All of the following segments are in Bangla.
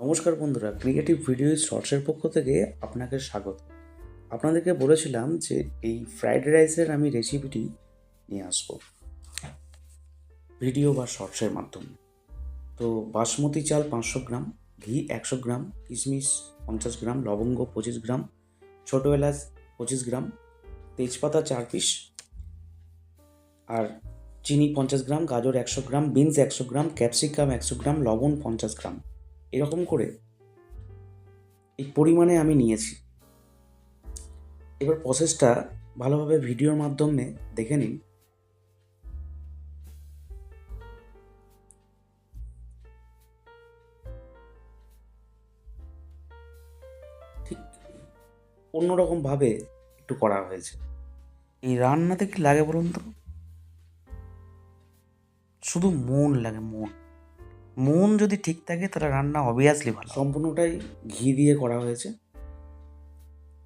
নমস্কার বন্ধুরা ক্রিয়েটিভ ভিডিও শর্টসের পক্ষ থেকে আপনাকে স্বাগত। আপনাদেরকে বলেছিলাম যে এই ফ্রাইড রাইসের আমি রেসিপিটি নিয়ে আসব। ভিডিও বা শর্টসের মাধ্যমে। তো বাসমতি চাল পাঁচশো গ্রাম, ঘি একশো গ্রাম, কিশমিশ পঞ্চাশ গ্রাম, লবঙ্গ পঁচিশ গ্রাম, ছোটো এলাচ পঁচিশ গ্রাম, তেজপাতা চার পিস, আর চিনি পঞ্চাশ গ্রাম, গাজর একশো গ্রাম, বিনস একশো গ্রাম, ক্যাপসিকাম একশো গ্রাম, লবণ পঞ্চাশ গ্রাম। এরকম করে এই পরিমাণে আমি নিয়েছি। এবার প্রসেসটা ভালোভাবে ভিডিওর মাধ্যমে দেখে নিন। ঠিক অন্যরকমভাবে একটু করা হয়েছে। এই রান্নাতে কি লাগে বলুন তো? শুধু মন লাগে, মন। মন যদি ঠিক থাকে, তাহলে রান্না অবভিয়াসলি ভালো সম্পূর্ণটাই ঘি দিয়ে করা হয়েছে।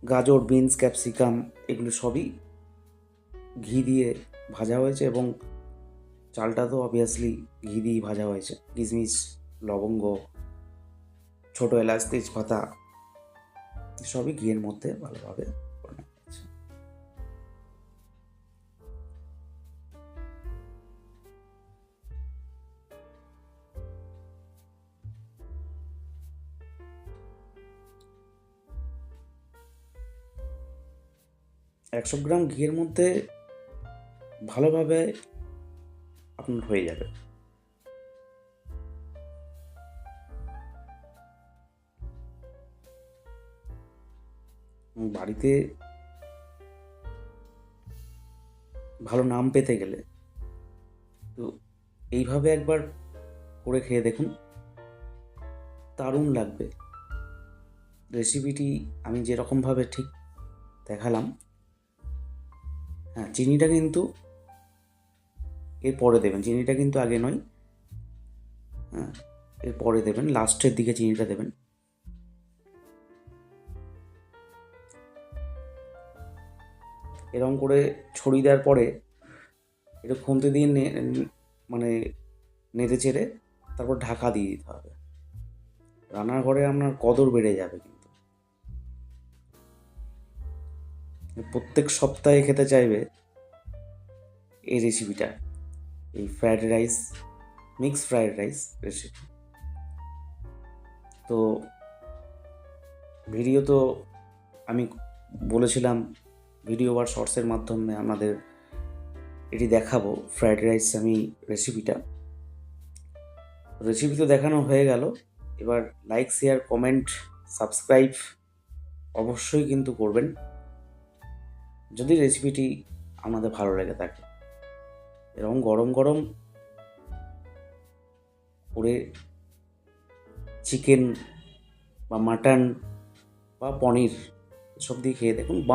গাজর, বিনস, ক্যাপসিকাম, এগুলো সবই ঘি দিয়ে ভাজা হয়েছে এবং চালটা তো অবভিয়াসলি ঘি দিয়েই ভাজা হয়েছে। কিশমিশ, লবঙ্গ, ছোটো এলাচ, তেজপাতা, সবই ঘিয়ের মধ্যে ভালোভাবে একশো গ্রাম ঘিয়ের মধ্যে ভালোভাবে আপনার হয়ে যাবে। বাড়িতে ভালো নাম পেতে গেলে তো এইভাবে একবার করে খেয়ে দেখুন। দারুণ লাগবে। রেসিপিটি আমি যেরকমভাবে ঠিক দেখালাম হ্যাঁ চিনিটা কিন্তু এর পরে দেবেন, চিনিটা কিন্তু আগে নয়। হ্যাঁ এর পরে দেবেন, লাস্টের দিকে চিনিটা দেবেন। এরকম করে ছড়িয়ে দেওয়ার পরে এটা খুন্তি দিয়ে মানে নেড়ে চেড়ে তারপর ঢাকা দিয়ে দিতে হবে। রান্নার ঘরে আপনার কদর বেড়ে যাবে প্রত্যেক সপ্তাহে খেতে চাইবে এই রেসিপিটা এই fried rice mix fried rice recipe তো ভিডিও তো আমি বলেছিলাম ভিডিও বা শর্টসের মাধ্যমে আমাদের এটি দেখাবো ফ্রায়েড রাইস আমি রেসিপিটা রেসিপি তো দেখানো হয়ে গেল, এবার লাইক শেয়ার কমেন্ট সাবস্ক্রাইব অবশ্যই কিন্তু করবেন। যদি রেসিপিটি আমাদের ভালো লেগে থাকে। এরকম গরম গরম করে চিকেন বা মাটন বা পনির এসব দিয়ে খেয়ে দেখুন, বাম